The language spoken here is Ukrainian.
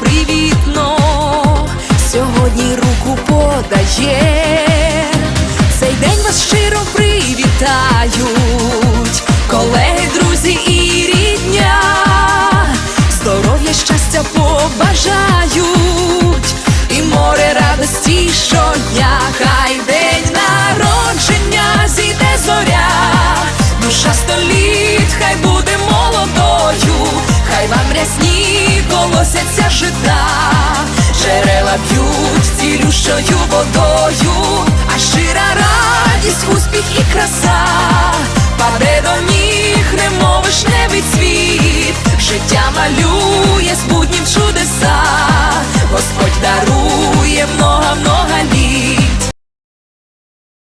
привітно, сьогодні руку подає, цей день вас щиро привітають, колеги, друзі і рідня, здоров'я, щастя побажають, і море радості щодня, хай день народження зійде зоря, душа століт, хай будемо колосяться жита, джерела п'ють цілющою водою, а щира радість, успіх і краса, паде до ніг, немов вишневий цвіт, життя малює